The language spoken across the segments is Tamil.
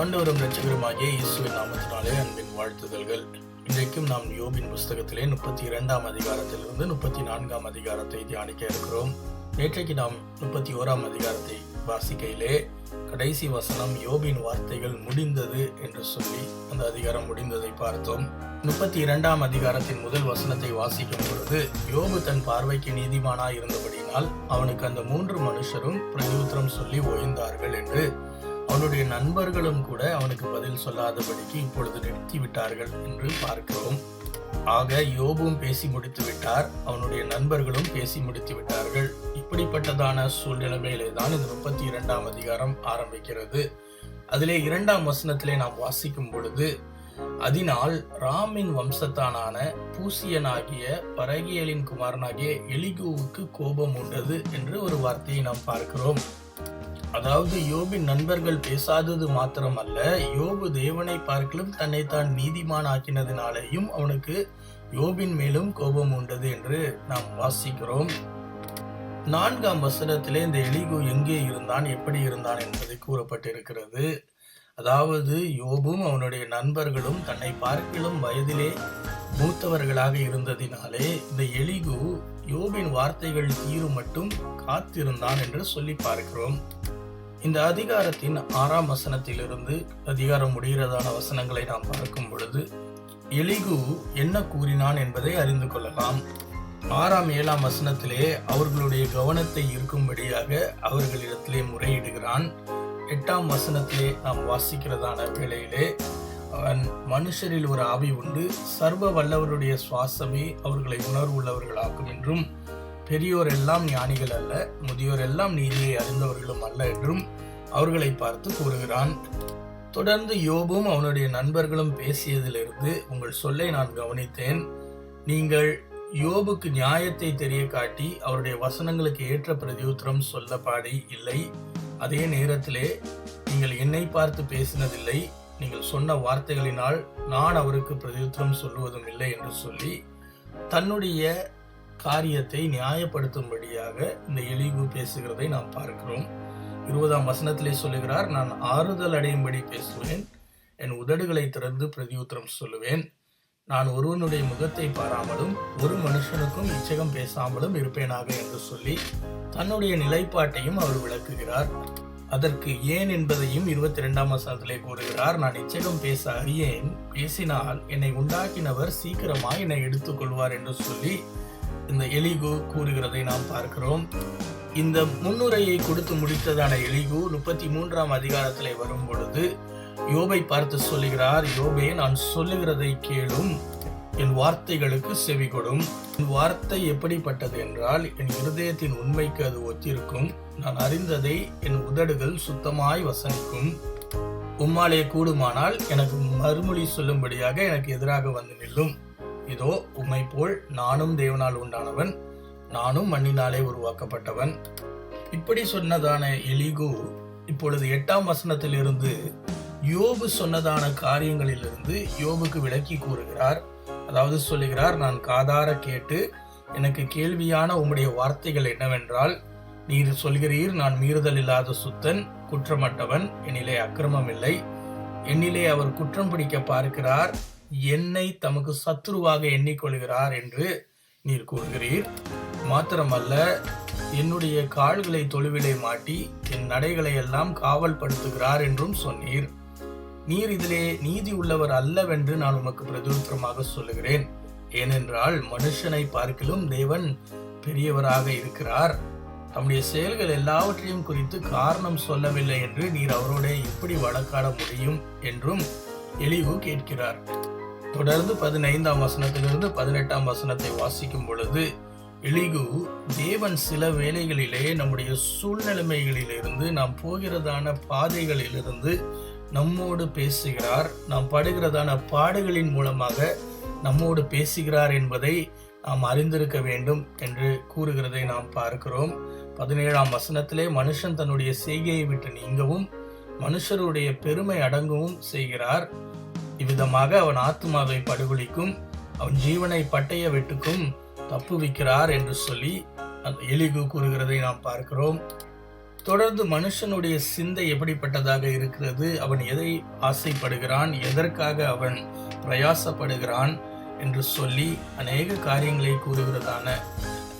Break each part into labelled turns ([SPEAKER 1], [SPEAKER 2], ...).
[SPEAKER 1] ஆண்டவரும் ரட்சகருமாகிய இயேசுவின் நாமத்தினாலே அன்பின் வாழ்த்துதல்கள். இன்றைக்கும் நாம் யோபின் புஸ்தகத்திலே முப்பத்தி இரண்டாம் அதிகாரத்திலிருந்து முப்பத்தி நான்காம் அதிகாரத்தை தியானிக்க இருக்கிறோம். நேற்றைக்கு நாம் முப்பத்தி ஓராம் அதிகாரத்தை வாசிக்கையிலே கடைசி வசனம் யோபின் வார்த்தைகள் முடிந்தது என்று சொல்லி அந்த அதிகாரம் முடிந்ததை பார்த்தோம். முப்பத்தி இரண்டாம் அதிகாரத்தின் முதல் வசனத்தை வாசிக்கும் பொழுது யோபு தன் பார்வைக்கு நீதிமானாய் இருந்தபடியினால் அவனுக்கு அந்த மூன்று மனுஷரும் பிரதியுத்திரம் சொல்லி ஓய்ந்தார்கள் என்று அவனுடைய நண்பர்களும் கூட அவனுக்கு பதில் சொல்லாதபடிக்கு இப்பொழுது நிறுத்தி விட்டார்கள் என்று பார்க்கிறோம். ஆக யோபும் பேசி முடித்து விட்டார் அவனுடைய நண்பர்களும் பேசி முடித்து விட்டார்கள் இப்படிப்பட்டதான சூழ்நிலைமையிலே தான் இந்த முப்பத்தி இரண்டாம் அதிகாரம் ஆரம்பிக்கிறது. அதிலே இரண்டாம் வசனத்திலே நாம் வாசிக்கும் பொழுது அதனால் ராமின் வம்சத்தானான பூசியனாகிய பரகியலின் குமாரனாகிய எலிகுவுக்கு கோபம் உண்டது என்று ஒரு வார்த்தையை நாம் பார்க்கிறோம். அதாவது யோபின் நண்பர்கள் பேசாதது மாத்திரமல்ல யோபு தேவனை பார்க்கலும் தன்னை தான் நீதிமான் ஆக்கினதினாலேயும் அவனுக்கு யோபின் மேலும் கோபம் உண்டது என்று நாம் வாசிக்கிறோம். நான்காம் வசனத்திலே இந்த எலிகு எங்கே இருந்தான் எப்படி இருந்தான் என்பது கூறப்பட்டிருக்கிறது. அதாவது யோபும் அவனுடைய நண்பர்களும் தன்னை பார்க்கிலும் வயதிலே மூத்தவர்களாக இருந்ததினாலே இந்த எலிகு யோபின் வார்த்தைகள் தீரும் மட்டும் காத்திருந்தான் என்று சொல்லி பார்க்கிறோம். இந்த அதிகாரத்தின் ஆறாம் வசனத்திலிருந்து அதிகாரம் முடிகிறதான வசனங்களை நாம் பார்க்கும் பொழுது எலிகு என்ன கூறினான் என்பதை அறிந்து கொள்ளலாம். ஆறாம் ஏழாம் வசனத்திலே அவர்களுடைய கவனத்தை இருக்கும்படியாக அவர்களிடத்திலே முறையிடுகிறான். எட்டாம் வசனத்திலே நாம் வாசிக்கிறதான வேளையிலே அவன் மனுஷரில் ஒரு ஆவி உண்டு சர்வ வல்லவருடைய சுவாசமே அவர்களை உணர்வுள்ளவர்களாக்கும் என்றும் பெரியோர் எல்லாம் ஞானிகள் அல்ல முதியோர் எல்லாம் நீதியை அறிந்தவர்களும் அல்ல என்றும் அவர்களை பார்த்து கூறுகிறான். தொடர்ந்து யோபும் அவனுடைய நண்பர்களும் பேசியதிலிருந்து உங்கள் சொல்லை நான் கவனித்தேன். நீங்கள் யோபுக்கு நியாயத்தை தெரிய காட்டி அவருடைய வசனங்களுக்கு ஏற்ற பிரதியுத்தரம் சொல்ல பாடி இல்லை. அதே நேரத்திலே நீங்கள் என்னை பார்த்து பேசினதில்லை. நீங்கள் சொன்ன வார்த்தைகளினால் நான் அவருக்கு பிரதியுத்தரம் சொல்லுவதும் இல்லை என்று சொல்லி தன்னுடைய காரியத்தை நியாயப்படுத்தும்படியாக இந்த இழிவு பேசுகிறதை நாம் பார்க்கிறோம். இருபதாம் வசனத்திலே சொல்லுகிறார் நான் ஆறுதல் அடையும்படி பேசுவேன் என் உதடுகளை திறந்து பிரதியுத்தரம் சொல்லுவேன். நான் ஒருவனுடைய முகத்தை பாராமலும் ஒரு மனுஷனுக்கும் இச்சகம் பேசாமலும் இருப்பேனாக என்று சொல்லி தன்னுடைய நிலைப்பாட்டையும் அவர் விளக்குகிறார். அதற்கு ஏன் என்பதையும் இருபத்தி இரண்டாம் வசனத்திலே கூறுகிறார். நான் இச்சகம் பேச அறியேன் பேசினால் என்னை உண்டாக்கினவர் சீக்கிரமாக என்னை எடுத்துக்கொள்வார் என்று சொல்லி இந்த எலிகு கூறுகிறதை நாம் பார்க்கிறோம். இந்த முன்னுரையை கொடுத்து முடித்ததான எலிகு முப்பத்தி மூன்றாம் அதிகாரத்தில் வரும் பொழுது யோபை பார்த்து சொல்லுகிறார் யோபே நான் சொல்லுகிறதை கேளும். என் வார்த்தைகளுக்கு செவி கொடும். என் வார்த்தை எப்படிப்பட்டது என்றால் என் இருதயத்தின் உண்மைக்கு அது ஒத்திருக்கும். நான் அறிந்ததை என் உதடுகள் சுத்தமாய் வசனிக்கும். உம்மாலே கூடுமானால் எனக்கு மறுமொழி சொல்லும்படியாக எனக்கு எதிராக வந்து நில்லும். இதோ உம்மை போல் நானும் தேவனால் உண்டானவன் நானும் மண்ணினாலே உருவாக்கப்பட்டவன். இப்படி சொன்னதான எலிகு இப்பொழுது எட்டாம் வசனத்திலிருந்து யோபு சொன்னதான காரியங்களிலிருந்து யோபுக்கு விளக்கி கூறுகிறார். அதாவது சொல்லுகிறார் நான் காதார கேட்டு எனக்கு கேள்வியான உம்முடைய வார்த்தைகள் என்னவென்றால் நீர் சொல்கிறீர் நான் மீறுதல் இல்லாத சுத்தன் குற்றமற்றவன் என்னிலே அக்கிரமம் இல்லை. என்னிலே அவர் குற்றம் பிடிக்க பார்க்கிறார். என்னை தமக்கு சத்துருவாக எண்ணிக்கொள்கிறார் என்று நீர் கூறுகிறீர். மாத்திரமல்ல என்னுடைய கால்களை தொழுவிலை மாட்டி என் நடைகளை எல்லாம் காவல் படுத்துகிறார் என்றும் சொன்னீர். நீர் இதிலே நீதி உள்ளவர் அல்லவென்று நான் உமக்கு பிரதிருத்தமாக சொல்லுகிறேன். ஏனென்றால் மனுஷனை பார்க்கிலும் தேவன் பெரியவராக இருக்கிறார். தம்முடைய செயல்கள் எல்லாவற்றையும் குறித்து காரணம் சொல்லவில்லை என்று நீர் அவரோட எப்படி வழக்காட முடியும் என்றும் எளிவு கேட்கிறார். தொடர்ந்து பதினைந்தாம் வசனத்திலிருந்து பதினெட்டாம் வசனத்தை வாசிக்கும் பொழுது எளிகு தேவன் சில வேலைகளிலே நம்முடைய சூழ்நிலைமைகளிலிருந்து நாம் போகிறதான பாதைகளிலிருந்து நம்மோடு பேசுகிறார். நாம் படுகிறதான பாடுகளின் மூலமாக நம்மோடு பேசுகிறார் என்பதை நாம் அறிந்திருக்க வேண்டும் என்று கூறுகிறதை நாம் பார்க்கிறோம். பதினேழாம் வசனத்திலே மனுஷன் தன்னுடைய செய்கையை விட்டு நீங்கவும் மனுஷருடைய பெருமை அடங்கவும் செய்கிறார். இவ்விதமாக அவன் ஆத்மாவை படுகொலிக்கும் அவன் ஜீவனை பட்டய வெட்டுக்கும் தப்புவிக்கிறார் என்று சொல்லி அந்த எலிகு கூறுகிறதை நாம் பார்க்கிறோம். தொடர்ந்து மனுஷனுடைய சிந்தை எப்படிப்பட்டதாக இருக்கிறது? அவன் எதை ஆசைப்படுகிறான்? எதற்காக அவன் பிரயாசப்படுகிறான்? என்று சொல்லி அநேக காரியங்களை கூறுகிறதான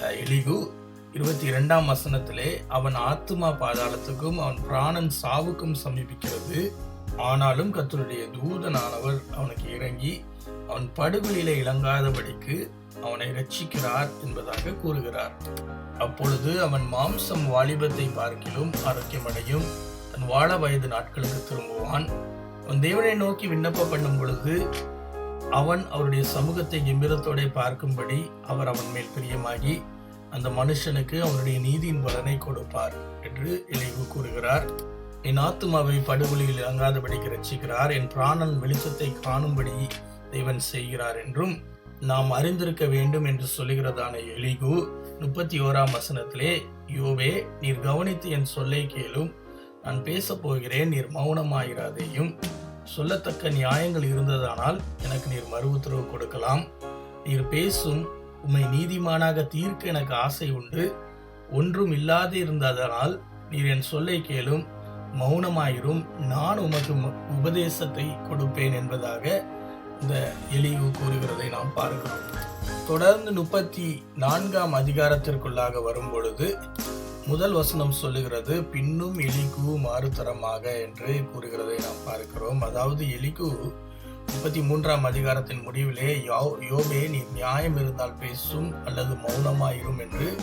[SPEAKER 1] எலிகு இருபத்தி இரண்டாம் வசனத்திலே அவன் ஆத்துமா பாதாளத்துக்கும் அவன் பிராணன் சாவுக்கும் சமீபிக்கிறது. ஆனாலும் கத்தருடைய தூதனானவர் அவனுக்கு இறங்கி அவன் படுகொலியில இளங்காதபடிக்கு அவனை ரட்சிக்கிறார் என்பதாக கூறுகிறார். அப்பொழுது அவன் மாம்சம் வாலிபத்தை பார்க்கிலும் ஆரோக்கியமடையும். தன் வாழ வயது நாட்களுக்கு திரும்புவான். அவன் தேவனை நோக்கி விண்ணப்பம் பண்ணும் பொழுது அவன் அவருடைய சமூகத்தை கம்பீரத்தோட பார்க்கும்படி அவர் அவன் மேல் பிரியமாகி அந்த மனுஷனுக்கு அவருடைய நீதியின் பலனை கொடுப்பார் என்று எலிகு கூறுகிறார். என் ஆத்துமாவை படுகொலியில் இறங்காதபடிக்கு ரட்சிக்கிறார் என் பிராணன் வெளிச்சத்தை காணும்படி தேவன் செய்கிறார் என்றும் நாம் அறிந்திருக்க வேண்டும் என்று சொல்லுகிறதான எலிகு முப்பத்தி ஓராம் வசனத்திலே யோவே நீர் கவனித்து என் சொல்லை கேளும். நான் பேசப் போகிறேன் நீர் மௌனமாயிராதையும். சொல்லத்தக்க நியாயங்கள் இருந்ததானால் எனக்கு நீர் மறு உத்தரவு கொடுக்கலாம். நீர் பேசும் உம்மை நீதிமானாக தீர்க்க எனக்கு ஆசை உண்டு. ஒன்றும் இல்லாது இருந்ததனால் நீர் என் சொல்லை கேளும். மௌனமாயிரும். நான் உமக்கு உபதேசத்தை கொடுப்பேன் என்பதாக இந்த எலிவு கூறுகிறதை நாம் பார்க்கிறோம். தொடர்ந்து முப்பத்தி நான்காம் அதிகாரத்திற்குள்ளாக வரும் பொழுது முதல் வசனம் சொல்லுகிறது பின்னும் எலிகு மாறுதரமாக என்று கூறுகிறதை நாம் பார்க்கிறோம். அதாவது எலிகு முப்பத்தி மூன்றாம் அதிகாரத்தின் முடிவிலே யோ- யோபே நீ நியாயம் இருந்தால் பேசும் அல்லது மௌனமாயிரும் என்று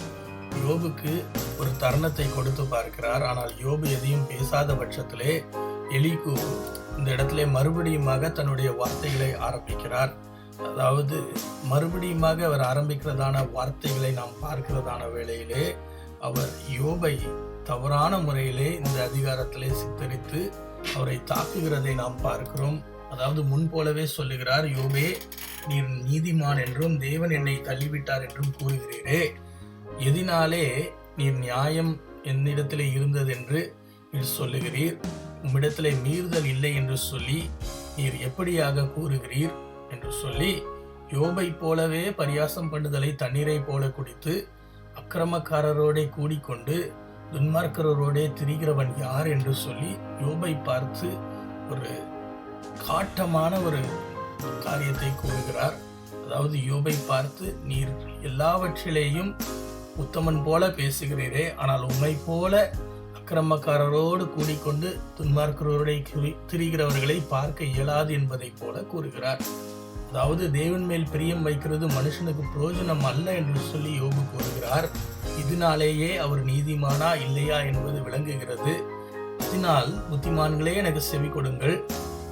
[SPEAKER 1] யோபுக்கு ஒரு தருணத்தை கொடுத்து பார்க்கிறார். ஆனால் யோபு எதையும் பேசாத பட்சத்திலே எலிகு இந்த இடத்திலே மறுபடியுமாக தன்னுடைய வார்த்தைகளை ஆரம்பிக்கிறார். அதாவது மறுபடியுமாக அவர் ஆரம்பிக்கிறதான வார்த்தைகளை நாம் பார்க்கிறதான வேளையிலே அவர் யோபை தவறான முறையிலே இந்த அதிகாரத்திலே சித்தரித்து அவரை தாக்குகிறதை நாம் பார்க்கிறோம். அதாவது முன் போலவே சொல்லுகிறார் யோபே நீர் நீதிமான் என்றும் தேவன் என்னை தள்ளிவிட்டார் என்றும் கூறுகிறீரே. எதினாலே நீர் நியாயம் என்னிடத்திலே இருந்ததென்று நீர் சொல்லுகிறீர். உம்மிடத்திலே மீறுதல் இல்லை என்று சொல்லி நீர் எப்படியாக கூறுகிறீர் என்று சொல்லி யோபை போலவே பரியாசம் பண்ணுதலை தண்ணீரை போல குடித்து அக்கிரமக்காரரோடே கூடிக்கொண்டு துன்மார்க்கரோடே திரிகிறவன் யார் என்று சொல்லி யோபை பார்த்து ஒரு காட்டமான ஒரு காரியத்தை கூறுகிறார். அதாவது யோபை பார்த்து நீர் எல்லாவற்றிலேயும் உத்தமன் போல பேசுகிறீரே. ஆனால் உண்மை போல அக்கிரமக்காரரோடு கூடிக்கொண்டு துன்மார்க்கரோட திரிகிறவர்களை பார்க்க இயலாது என்பதைப் போல கூறுகிறார். அதாவது தேவன் மேல் பிரியம் வைக்கிறது மனுஷனுக்கு பிரயோஜனம் அல்ல என்று சொல்லி யோகு கூறுகிறார். இதனாலேயே அவர் நீதிமானா இல்லையா? என்பது விளங்குகிறது. இதனால் புத்திமான்களே எனக்கு செவி கொடுங்கள்.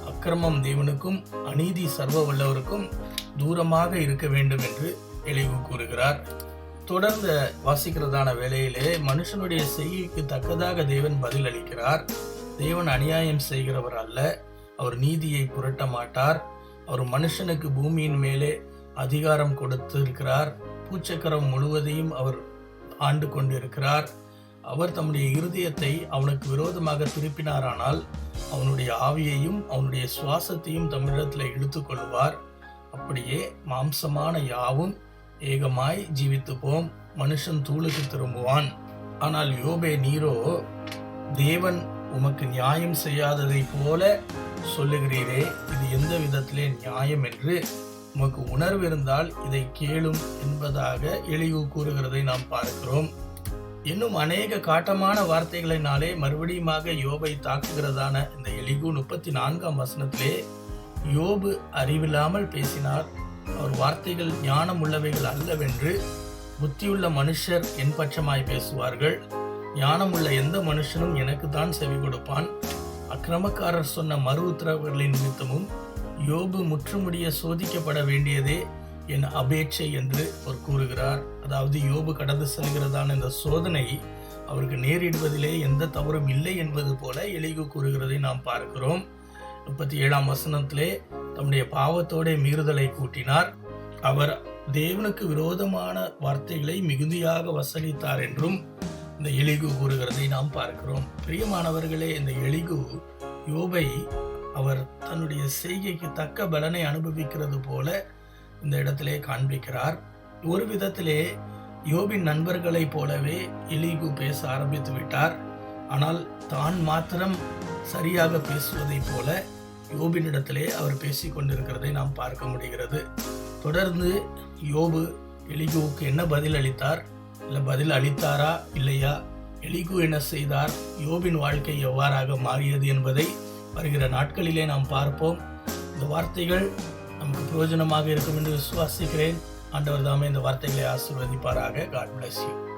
[SPEAKER 1] அக்கிரமம் தேவனுக்கும் அநீதி சர்வ வல்லவருக்கும் தூரமாக இருக்க வேண்டும் என்று எளிவு கூறுகிறார். தொடர்ந்து வாசிக்கிறதான வேலையிலே மனுஷனுடைய செய்கைக்கு தக்கதாக தேவன் பதில் அளிக்கிறார். தேவன் அநியாயம் செய்கிறவர் அல்ல. அவர் நீதியை புரட்ட மாட்டார். அவர் மனுஷனுக்கு பூமியின் மேலே அதிகாரம் கொடுத்து இருக்கிறார் பூச்சக்கரம் முழுவதையும் அவர் ஆண்டு கொண்டிருக்கிறார். அவர் தம்முடைய இருதயத்தை அவனுக்கு விரோதமாக திருப்பினாரானால் அவனுடைய ஆவியையும் அவனுடைய சுவாசத்தையும் தமிழகத்தில் இழுத்து கொள்வார் அப்படியே மாம்சமான யாவும் ஏகமாய் ஜீவித்துப்போம் மனுஷன் தூளுக்கு திரும்புவான். ஆனால் யோபே நீரோ தேவன் உமக்கு நியாயம் செய்யாததை போல சொல்லுகிறீரே இது எந்த விதத்திலே நியாயம் என்று உமக்கு உணர்வு இருந்தால் இதை கேளும் என்பதாக எளிவு கூறுகிறதை நாம் பார்க்கிறோம். இன்னும் அநேக காட்டமான வார்த்தைகளினாலே மறுபடியுமாக யோபை தாக்குகிறதான இந்த எலிகு முப்பத்தி நான்காம் வசனத்திலே யோபு அறிவில்லாமல் பேசினார். அவர் வார்த்தைகள் ஞானம் உள்ளவைகள் அல்லவென்று புத்தியுள்ள மனுஷர் என் பட்சமாய் பேசுவார்கள். ஞானமுள்ள எந்த மனுஷனும் எனக்கு தான் செவி கொடுப்பான். அக்கிரமக்காரர் சொன்ன மறு உத்தரவுகளின் நிமித்தமும் யோபு முற்றுமுடிய சோதிக்கப்பட வேண்டியதே என் அபேட்சை என்று அவர் கூறுகிறார். அதாவது யோபு கடந்து செல்கிறதான இந்த சோதனை அவருக்கு நேரிடுவதிலே எந்த தவறும் இல்லை என்பது போல எளிகு கூறுகிறதை நாம் பார்க்கிறோம். முப்பத்தி ஏழாம் வசனத்திலே தம்முடைய பாவத்தோடே மீறுதலை கூட்டினார். அவர் தேவனுக்கு விரோதமான வார்த்தைகளை மிகுதியாக வசலித்தார் என்றும் இந்த எளிகு கூறுகிறதை நாம் பார்க்கிறோம். பிரியமானவர்களே இந்த எளிகு யோபை அவர் தன்னுடைய செய்கைக்கு தக்க பலனை அனுபவிக்கிறது போல இந்த இடத்திலே காண்பிக்கிறார். ஒரு விதத்திலே யோபின் நண்பர்களைப் போலவே எலிகு பேச ஆரம்பித்து விட்டார். ஆனால் தான் மாத்திரம் சரியாக பேசுவதைப் போல யோபினிடத்திலே அவர் பேசி கொண்டிருக்கிறதை நாம் பார்க்க முடிகிறது. தொடர்ந்து யோபு எலிகுவுக்கு என்ன பதில் அளித்தார்? இல்லை பதில் அளித்தாரா? இல்லையா? எலிகு என்ன செய்தார்? யோபின் வாழ்க்கை எவ்வாறாக மாறியது என்பதை வருகிற நாட்களிலே நாம் பார்ப்போம். இந்த வார்த்தைகள் நமக்கு பிரயோஜனமாக இருக்கும் என்று விசுவாசிக்கிறேன். ஆண்டவர் தாமே இந்த வார்த்தைகளை ஆசீர்வதிப்பாராக. God bless you